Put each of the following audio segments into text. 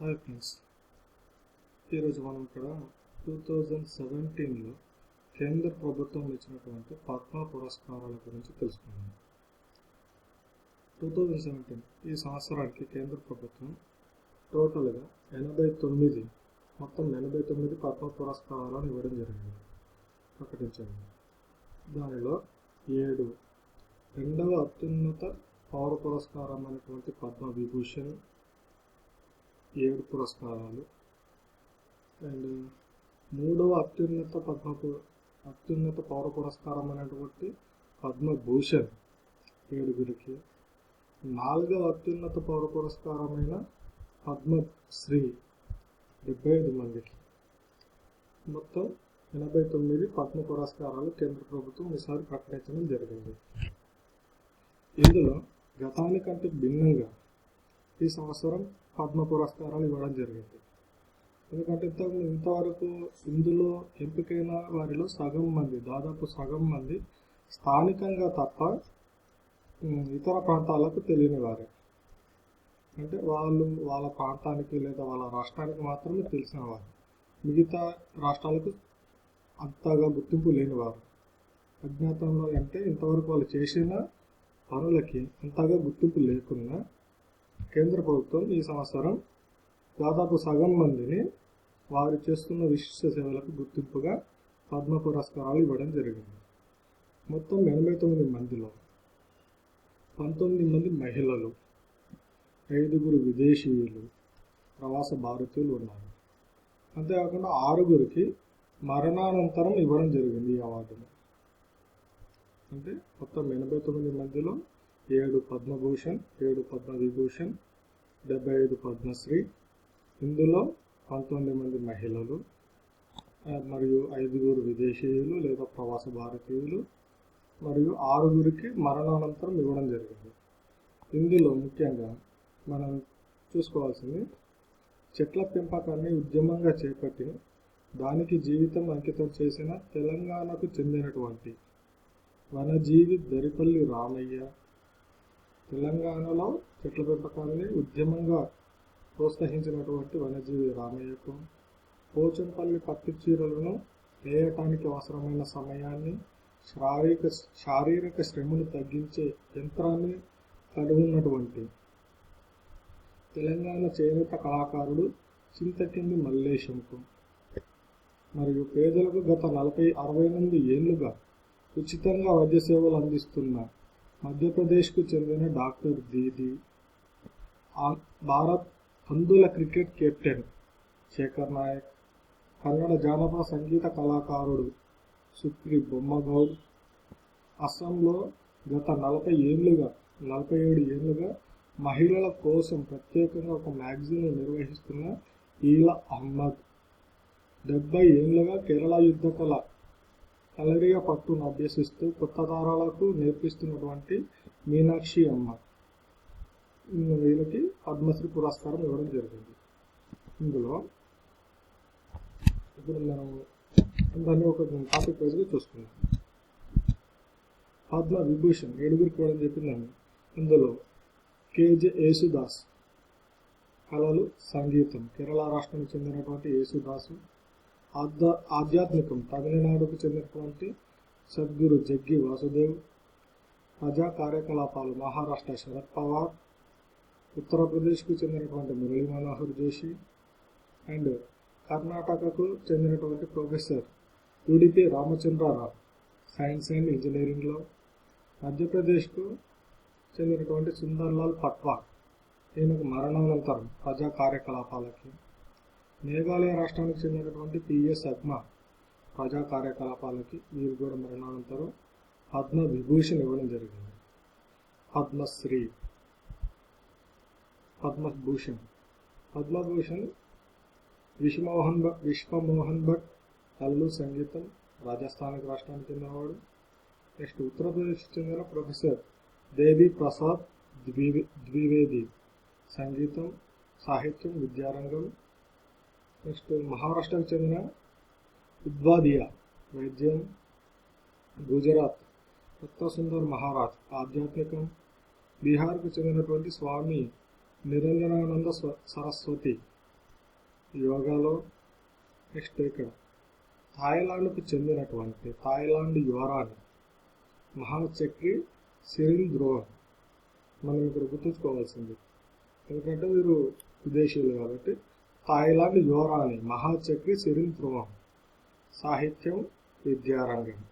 Hi friends ఈరోజు మనం ఇక్కడ టూ థౌజండ్ సెవెంటీన్లో కేంద్ర ప్రభుత్వం ఇచ్చినటువంటి పద్మ పురస్కారాల గురించి తెలుసుకుందాం. టూ థౌజండ్ సెవెంటీన్ ఈ సంవత్సరానికి కేంద్ర ప్రభుత్వం టోటల్గా ఎనభై తొమ్మిది మొత్తం ఎనభై తొమ్మిది పద్మ పురస్కారాలను ఇవ్వడం జరిగింది. ప్రకటించింది దానిలో ఏడు రెండవ అత్యున్నత పౌర పురస్కారం అనేటువంటి పద్మ విభూషణ్ ఏడు పురస్కారాలు. అండ్ మూడవ అత్యున్నత పద్మ అత్యున్నత పౌర పురస్కారం అనేటువంటి పద్మభూషణ్ ఏడుగురికి. నాలుగవ అత్యున్నత పౌర పురస్కారమైన పద్మశ్రీ డెబ్బై ఐదు మందికి. మొత్తం ఎనభై తొమ్మిది పద్మ పురస్కారాలు కేంద్ర ప్రభుత్వం ఈసారి ప్రకటించడం జరిగింది. ఇందులో గతానికంటే భిన్నంగా ఈ సంవత్సరం పద్మ పురస్కారాలు ఇవ్వడం జరిగింది. ఎందుకంటే ఇంత ఇంతవరకు ఇందులో ఎంపికైన వారిలో సగం మంది దాదాపు సగం మంది స్థానికంగా తప్ప ఇతర ప్రాంతాలకు తెలియని వారే. అంటే వాళ్ళు వాళ్ళ ప్రాంతానికి లేదా వాళ్ళ రాష్ట్రానికి మాత్రమే తెలిసిన వారు. మిగతా రాష్ట్రాలకు అంతగా గుర్తింపు లేనివారు అజ్ఞాతంలో అంటే ఇంతవరకు వాళ్ళు చేసిన పనులకి అంతగా గుర్తింపు లేకుండా కేంద్ర ప్రభుత్వం ఈ సంవత్సరం దాదాపు సగం మందిని వారు చేస్తున్న విశిష్ట సేవలకు గుర్తింపుగా పద్మ పురస్కారాలు ఇవ్వడం జరిగింది. మొత్తం ఎనభై తొమ్మిది మందిలో పంతొమ్మిది మంది మహిళలు ఐదుగురు విదేశీయులు ప్రవాస భారతీయులు ఉన్నారు. అంతేకాకుండా ఆరుగురికి మరణానంతరం ఇవ్వడం జరిగింది ఈ అవార్డును. అంటే మొత్తం ఎనభై తొమ్మిది మందిలో ఏడు పద్మభూషణ్ ఏడు పద్మవిభూషణ్ డెబ్బై ఐదు పద్మశ్రీ. ఇందులో పంతొమ్మిది మంది మహిళలు మరియు ఐదుగురు విదేశీయులు లేదా ప్రవాస భారతీయులు మరియు ఆరుగురికి మరణానంతరం ఇవ్వడం జరిగింది. ఇందులో ముఖ్యంగా మనం చూసుకోవాల్సింది చెట్ల పెంపకాన్ని ఉద్యమంగా చేపట్టి దానికి జీవితం అంకితం చేసిన తెలంగాణకు చెందినటువంటి వనజీవి దరిపల్లి రామయ్య తెలంగాణలో చెట్ల పెంపకాన్ని ఉద్యమంగా ప్రోత్సహించినటువంటి వన్యజీవి రామయ్యకు పోచంపల్లి పత్తి చీరలను వేయటానికి అవసరమైన సమయాన్ని శారీరక శారీరక శ్రమను తగ్గించే యంత్రాన్ని కలిగి ఉన్నటువంటి తెలంగాణ చేనేత కళాకారుడు చింతకింది మల్లేశంకు మరియు పేదలకు గత నలభై అరవై నుండి ఏళ్ళుగా ఉచితంగా వైద్య సేవలు అందిస్తున్న మధ్యప్రదేశ్కు చెందిన డాక్టర్ దీది భారత్ అందుల క్రికెట్ కెప్టెన్ శేఖర్ నాయక్ కన్నడ జానపద సంగీత కళాకారుడు సుక్రి బొమ్మగౌడ్ అస్సాంలో గత నలభై ఏళ్ళుగా నలభై ఏడు ఏళ్ళుగా మహిళల కోసం ప్రత్యేకంగా ఒక మ్యాగజైన్ నిర్వహిస్తున్న ఈల అహ్మద్. డెబ్బై ఏళ్ళుగా కేరళ యుద్ధ అలరిగా పట్టును అభ్యసిస్తూ కొత్త తరాలకు నేర్పిస్తున్నటువంటి మీనాక్షి అమ్మ. వీళ్ళకి పద్మశ్రీ పురస్కారం ఇవ్వడం జరిగింది. ఇందులో ఇప్పుడు మనం దాన్ని ఒక టాపిక్ వైజ్గా చూసుకున్నాం పద్మ విభూషణ్ ఏడుగురికి ఇవ్వడం చెప్పిందని ఇందులో కేజే యేసుదాస్ కళలు సంగీతం. కేరళ రాష్ట్రానికి చెందినటువంటి యేసుదాసు ఆధ్య ఆధ్యాత్మికం. తమిళనాడుకు చెందినటువంటి సద్గురు జగ్గి వాసుదేవ్ ప్రజా కార్యకలాపాలు మహారాష్ట్ర శరద్ పవార్ ఉత్తరప్రదేశ్కు చెందినటువంటి మురళీ మనోహర్ జోషి అండ్ కర్ణాటకకు చెందినటువంటి professor Udupi Ramachandra Rao. Science and ఇంజనీరింగ్లో మధ్యప్రదేశ్కు చెందినటువంటి సుందర్లాల్ పట్వా ఈయనకు మరణానంతరం ప్రజా కార్యకలాపాలకి మేఘాలయ రాష్ట్రానికి చెందినటువంటి పిఎస్ అగ్మా ప్రజా కార్యకలాపాలకి వీరు కూడా మరణానంతరం పద్మ విభూషణ్ ఇవ్వడం జరిగింది. పద్మశ్రీ పద్మభూషణ్. పద్మభూషణ్ విశ్వమోహన్ భట్ విశ్వమోహన్ భట్ కళ్ళు సంగీతం రాజస్థాన్ రాష్ట్రానికి చెందినవాడు. నెక్స్ట్ ఉత్తరప్రదేశ్ చెందిన ప్రొఫెసర్ దేవి ప్రసాద్ ద్వి ద్వివేది. సంగీతం సాహిత్యం విద్యారంగం నెక్స్ట్ మహారాష్ట్రకు చెందిన ఉద్వాదియా వైద్యం గుజరాత్ కొత్త సుందర్ మహారాజ్ ఆధ్యాత్మికం. బీహార్కు చెందినటువంటి స్వామి నిరంజనానంద సరస్వతి యోగాలో నెక్స్ట్ ఇక్కడ థాయిలాండ్కు చెందినటువంటి థాయిలాండ్ యువరాణి మహాచక్రి సిరిన్ ద్రోహన్ మనం ఇక్కడ గుర్తుంచుకోవాల్సింది. ఎందుకంటే వీరు విదేశీయులు కాబట్టి థాయిలాండ్ యువరాణి మహాచక్రి సిరిల్ ద్రోహన్ సాహిత్యం విద్యారంగం.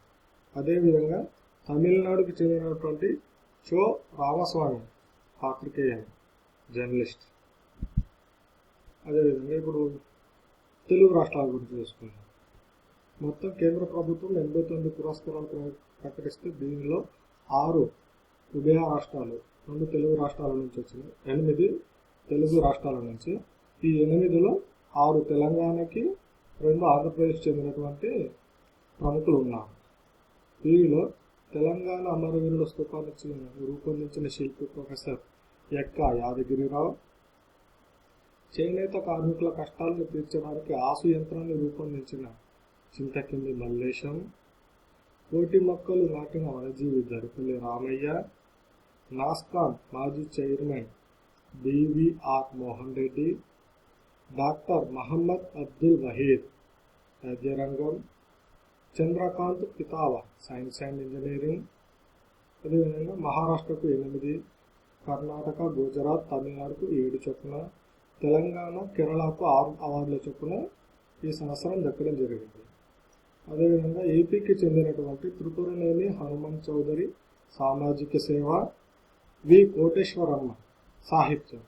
అదేవిధంగా తమిళనాడుకు చెందినటువంటి చో రామస్వామి పాత్రికేయ జర్నలిస్ట్. అదేవిధంగా ఇప్పుడు తెలుగు రాష్ట్రాల గురించి చూసుకుందాం. మొత్తం కేంద్ర ప్రభుత్వం ఎనభై తొమ్మిది పురస్కారాలు ప్ర- ప్రకటిస్తే దీనిలో ఆరు ఉభయ రాష్ట్రాలు రెండు తెలుగు రాష్ట్రాల నుంచి వచ్చినాయి ఎనిమిది తెలుగు రాష్ట్రాల నుంచి ఈ ఎనిమిదిలో ఆరు తెలంగాణకి రెండు ఆంధ్రప్రదేశ్ చెందినటువంటి ప్రముఖులు ఉన్నారు. వీరిలో తెలంగాణ అమరవీరుల స్థూపానికి రూపొందించిన శిల్పి ప్రొఫెసర్ ఎక్క యాదగిరిరావు చేనేత కార్మికుల కష్టాలను తీర్చడానికి ఆసు యంత్రాన్ని రూపొందించిన చింతకింది మల్లేశం కోటి మొక్కలు నాటిన వనజీవి దరిపల్లి రామయ్య నాస్కాన్ మాజీ chairman BVR Mohan Reddy doctor Mohammed Abdul Waheed వైద్యరంగం Chandrakant Pitawa science and engineering అదేవిధంగా మహారాష్ట్రకు ఎనిమిది కర్ణాటక గుజరాత్ తమిళనాడుకు ఏడు చొప్పున తెలంగాణ కేరళకు ఆరు అవార్డుల చొప్పున ఈ సంవత్సరం దక్కడం జరిగింది. అదేవిధంగా ఏపీకి చెందినటువంటి త్రిపురనేని హనుమంత్ చౌదరి సామాజిక సేవ వి కోటేశ్వరమ్మ సాహిత్యం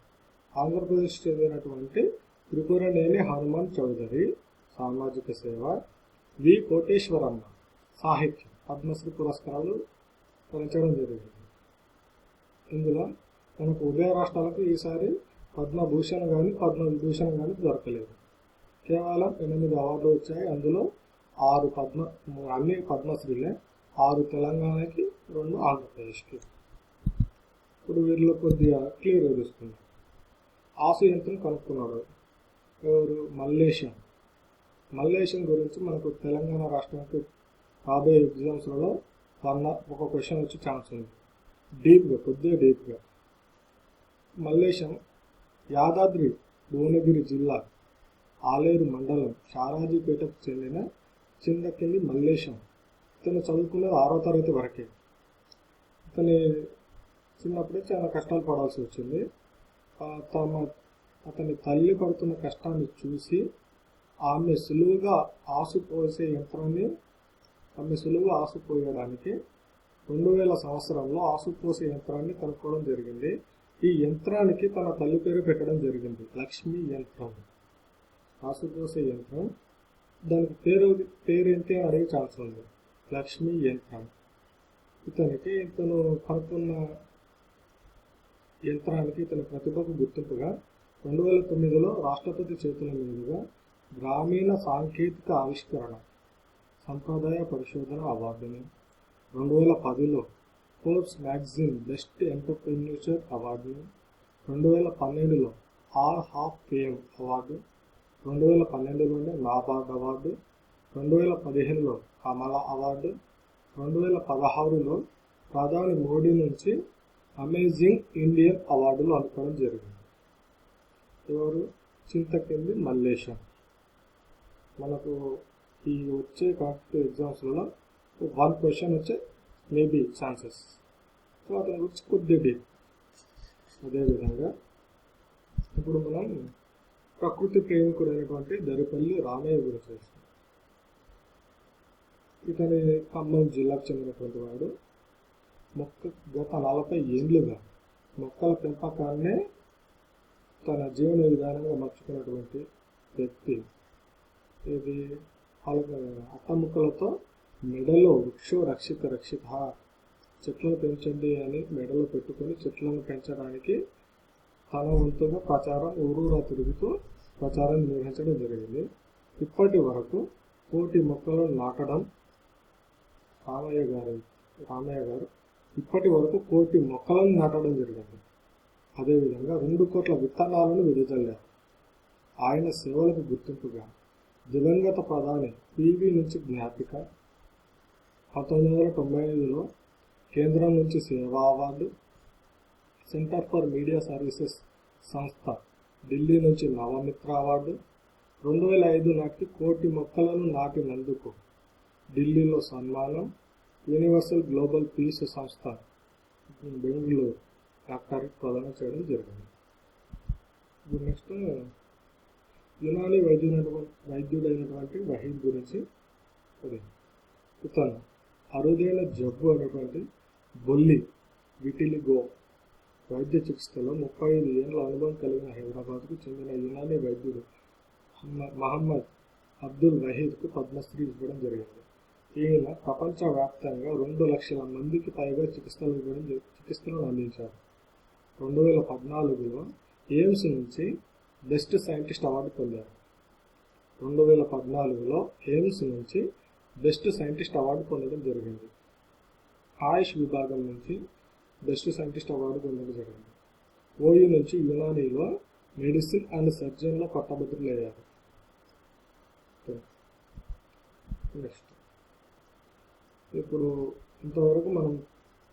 ఆంధ్రప్రదేశ్ చెందినటువంటి త్రిపురనేని హనుమాన్ చౌదరి సామాజిక సేవ వి. కోటేశ్వరమ్మ సాహిత్యం పద్మశ్రీ పురస్కారాలు పొందడం జరిగింది. ఇందులో మనకు ఉభయ రాష్ట్రాలకు ఈసారి పద్మభూషణ్ కానీ పద్మవిభూషణ్ కానీ దొరకలేదు. కేవలం ఎనిమిది అవార్డులు వచ్చాయి. అందులో ఆరు పద్మ అన్ని పద్మశ్రీలే ఆరు తెలంగాణకి రెండు ఆంధ్రప్రదేశ్కి. ఇప్పుడు వీరిలో కొద్దిగా క్లియర్ చూసుకుందాం ఆసు యంత్రం కనుక్కున్నాడు ఎవరు మల్లేశం. మల్లేశం గురించి మనకు తెలంగాణ రాష్ట్రానికి రాబోయే ఎగ్జామ్స్లలో వన్ ఒక క్వశ్చన్ వచ్చే ఛాన్స్ ఉంది. డీప్గా కొద్దిగా డీప్గా. మల్లేశం యాదాద్రి భువనగిరి జిల్లా ఆలేరు మండలం షారాజీపేటకు చెందిన చిన్నకెళ్ళి మల్లేశం. ఇతను చదువుకున్నది ఆరో తరగతి వరకే. ఇతని చిన్నప్పుడే చాలా కష్టాలు పడాల్సి వచ్చింది. తమ అతని తల్లి పడుతున్న కష్టాన్ని చూసి ఆమె సులువుగా ఆసుపోసే యంత్రాన్ని ఆమె సులువుగా ఆసుపోయడానికి రెండు వేల సంవత్సరంలో ఆసుపోసే యంత్రాన్ని కనుక్కోవడం జరిగింది. ఈ యంత్రానికి తన తల్లి పేరు పెట్టడం జరిగింది. లక్ష్మీ యంత్రం. ఆసుపోసే యంత్రం. దానికి పేరు పేరేంటి అని అడిగే ఛాన్స్ ఉంది. లక్ష్మీ యంత్రం. ఇతనికి ఇతను కనుక్కున్న యంత్రానికి ఇతని ప్రతిభకు గుర్తింపుగా రెండు వేల తొమ్మిదిలో రాష్ట్రపతి చేతుల మీదుగా గ్రామీణ సాంకేతిక ఆవిష్కరణ సంప్రదాయ పరిశోధన అవార్డుని రెండు వేల పదిలో ఫోర్బ్స్ మ్యాగజైన్ బెస్ట్ ఎంటర్ప్రెన్యూర్షిప్ అవార్డుని రెండు వేల పన్నెండులో ఆల్ హాఫ్ ఫేమ్ అవార్డు రెండు వేల పన్నెండులోనే నాబార్డ్ అవార్డు రెండు వేల పదిహేనులో కమల అవార్డు రెండు వేల పదహారులో ప్రధాని మోడీ నుంచి అమేజింగ్ ఇండియన్ అవార్డులు అందుకోవడం జరిగింది. ఎవరు? చింతకింది మల్లేశం. మనకు ఈ వచ్చే కాంపిటేటివ్ ఎగ్జామ్స్లలో వన్ క్వశ్చన్ వచ్చే మేబీ ఛాన్సెస్ సో అతని గురించి కొద్దిగా డీప్ అదేవిధంగా ఇప్పుడు మనం ప్రకృతి ప్రేమికుడు అయినటువంటి దరిపల్లి రామయ్య గురించి చూస్తాం. ఇతని ఖమ్మం జిల్లాకు చెందినటువంటి వాడు. మొక్క గత నలభై ఏళ్ళుగా మొక్కల పెంపకాన్నే తన జీవన విధానంగా మర్చుకున్నటువంటి వ్యక్తి. ఇది అట్టముక్కలతో మెడలో వృక్షో రక్షిత రక్షిత. చెట్లను పెంచండి అని మెడలో పెట్టుకొని చెట్లను పెంచడానికి తన వంతుగా ప్రచారం ఊరూరా తిరుగుతూ ప్రచారం నిర్వహించడం జరిగింది. ఇప్పటి వరకు కోటి మొక్కలను నాటడం రామయ్య గారు రామయ్య గారు. ఇప్పటి వరకు కోటి మొక్కలను నాటడం జరిగింది. అదేవిధంగా రెండు కోట్ల విత్తనాలను వెదజల్లారు ఆయన సేవలకు గుర్తింపుగా దివంగత ప్రధాని పివి నుంచి జ్ఞాపిక పంతొమ్మిది వందల తొంభై ఐదులో కేంద్రం నుంచి సేవా award centre for media services సంస్థ ఢిల్లీ నుంచి నవమిత్ర అవార్డు రెండు వేల ఐదు నాటి కోటి మొక్కలను నాటినందుకు ఢిల్లీలో సన్మానం యూనివర్సల్ గ్లోబల్ పీస్ సంస్థ బెంగళూరు. డాక్టరేట్ ప్రదానం చేయడం జరిగింది. ఇప్పుడు నెక్స్ట్ యునాని వైద్యుడు వైద్యుడైనటువంటి వహీద్ గురించి అది ఇతను అరుదైన జబ్బు అనేటువంటి బొల్లి విటిలిగో వైద్య చికిత్సలో ముప్పై ఐదు ఏళ్ళ అనుభవం కలిగిన హైదరాబాద్కు చెందిన యునాని వైద్యుడు మహమ్మద్- అబ్దుల్ వహీద్కు పద్మశ్రీ ఇవ్వడం జరిగింది. ఈయన ప్రపంచవ్యాప్తంగా రెండు లక్షల మందికి పైగా చికిత్సలు ఇవ్వడం చికిత్సలను అందించారు. రెండు వేల పద్నాలుగులో ఎయిమ్స్ నుంచి బెస్ట్ సైంటిస్ట్ అవార్డు పొందారు. రెండు వేల పద్నాలుగులో ఎయిమ్స్ నుంచి బెస్ట్ సైంటిస్ట్ అవార్డు పొందడం జరిగింది. ఆయుష్ విభాగం నుంచి బెస్ట్ సైంటిస్ట్ అవార్డు పొందడం జరిగింది. ఓయూ నుంచి యునానీలో మెడిసిన్ అండ్ సర్జన్లో పట్టభద్రులయ్యారు. నెక్స్ట్. ఇప్పుడు ఇంతవరకు మనం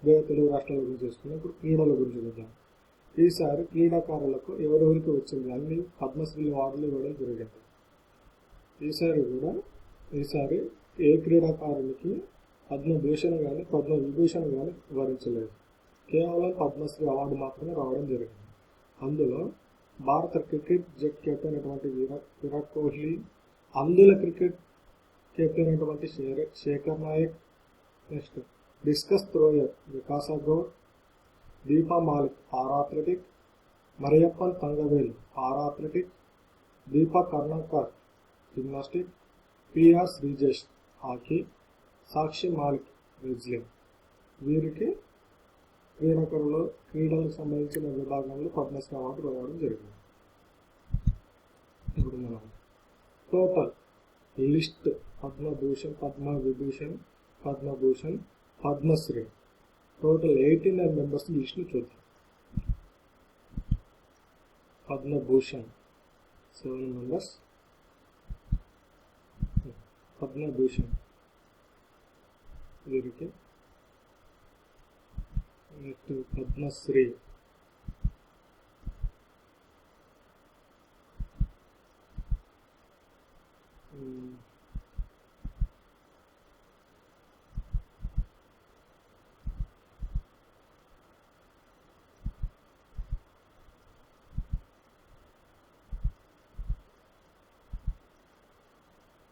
వేరే తెలుగు రాష్ట్రాల గురించి చేసుకున్నాం. ఇప్పుడు క్రీడల గురించి చూద్దాం. ఈసారి క్రీడాకారులకు ఎవరెవరికి వచ్చింది? అన్ని పద్మశ్రీ వార్డులు ఇవ్వడం జరిగింది. ఈసారి కూడా ఈసారి ఏ క్రీడాకారునికి పద్మభూషణ్ కానీ పద్మ విభూషణ్ కానీ వరించలేదు. కేవలం పద్మశ్రీ అవార్డు మాత్రమే రావడం జరిగింది. అందులో భారత క్రికెట్ జట్ కెప్టెన్ అయినటువంటి విరాట్ విరాట్ కోహ్లీ అందుల క్రికెట్ కెప్టెన్ అయినటువంటి Shekhar Naik next discus thrower Vikas Gowda Deepa Malik para athletic Mariyappan Thangavelu para athletic Deepa Karmakar gymnastic PR Sreejesh hockey Sakshi Malik wrestling వీరికి క్రీడాకారులు క్రీడలకు సంబంధించిన విభాగంలో పద్మశ్రీ అవార్డు రావడం జరిగింది. ఇప్పుడు మనం total list Padma Bhushan Padma Vibhushan Padma Bhushan Padma Shri total eighty nine members లిస్ట్ని చూద్దాం పద్మభూషణ్ సెవెన్ మెంబర్స్ పద్మభూషణ్ వీరికి నెక్స్ట్ పద్మశ్రీ ఉమ్,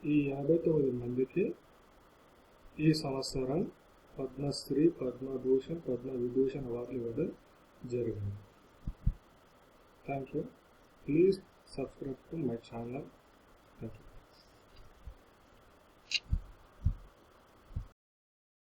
ఈ యాభై తొమ్మిది మందికి ఈ సంవత్సరం పద్మశ్రీ పద్మభూషణ్ పద్మ విభూషణ్ అవార్డులు ఇవ్వడం జరిగింది. Thank you please subscribe to my channel